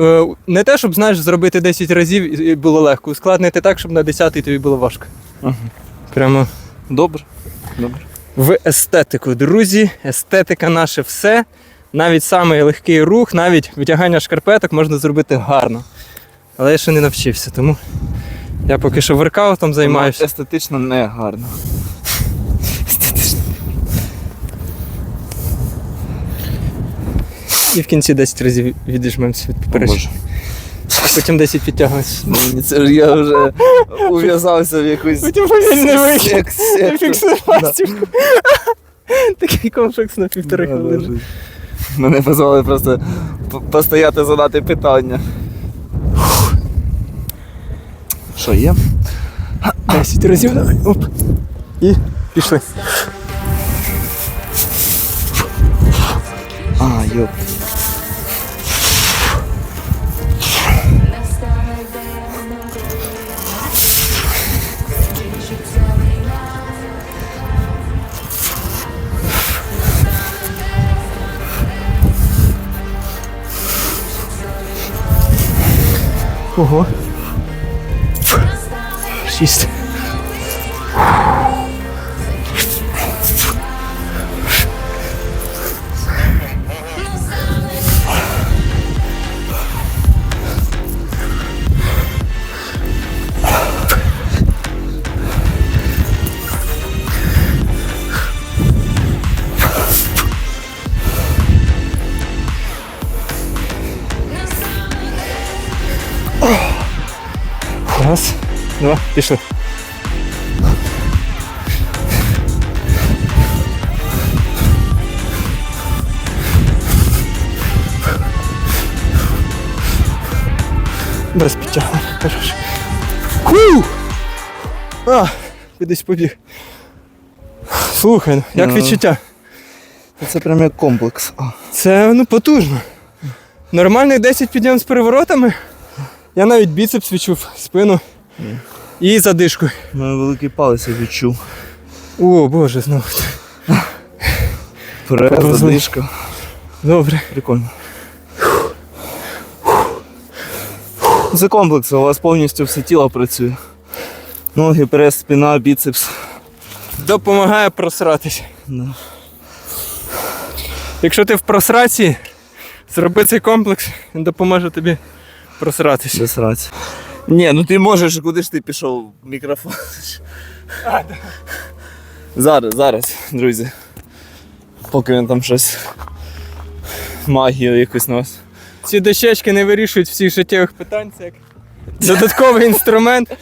Е, Не те, щоб знаєш, зробити 10 разів і було легко. Ускладнити так, щоб на 10 тобі було важко. Ага. Прямо Добре. Добре. в естетику. Друзі, естетика наше все. Навіть самий легкий рух, навіть витягання шкарпеток можна зробити гарно. Але я ще не навчився, тому я поки що воркаутом займаюся. Естетично не гарно. І в кінці 10 разів відіжмемося від поперечення. А потім 10 підтягнемося. Це ж я вже ув'язався в якусь Потім повільний вихід. Такий комплекс на півтори хвилини. Мене позвали просто постояти задати питання. Що є? 10 разів давай. Оп. І пішли. А, йоп. Ого. Шість. Раз, два, пішли. Без підтягування. Хорошо. Ху! А, кудись побіг. Слухай, ну, як Ну. відчуття? Це прям як комплекс. А. Це ну потужно. Нормальних 10 підйом з переворотами. Я навіть біцепс відчув, спину і задишку. У мене великий палець я відчув. О, боже, знову. Прес, задишка. Добре. Прикольно. Це комплекс, у вас повністю все тіло працює. Ноги, прес, спина, біцепс. Допомагає просратися. Да. Якщо ти в просраці, зроби цей комплекс, він допоможе тобі просратися. Без. Ні, ну ти можеш, куди ж ти пішов мікрофон? Зараз, зараз, друзі. Поки він там щось. Магію якусь на вас. Ці дощечки не вирішують всіх життєвих питань, це як додатковий інструмент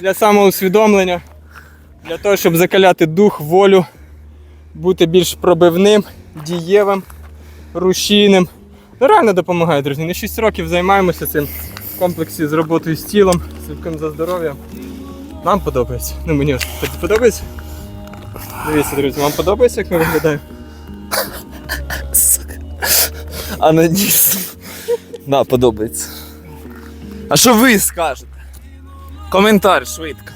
для самоусвідомлення, для того, щоб закаляти дух, волю, бути більш пробивним, дієвим, рушійним. Ну, реально допомагає, друзі. Не 6 років займаємося цим в комплексі з роботою з тілом, слідком за здоров'ям. Нам подобається. Ну мені ось подобається. Дивіться, друзі, вам подобається, як ми виглядаємо? А на. Да, подобається. А що ви скажете? Коментар швидко.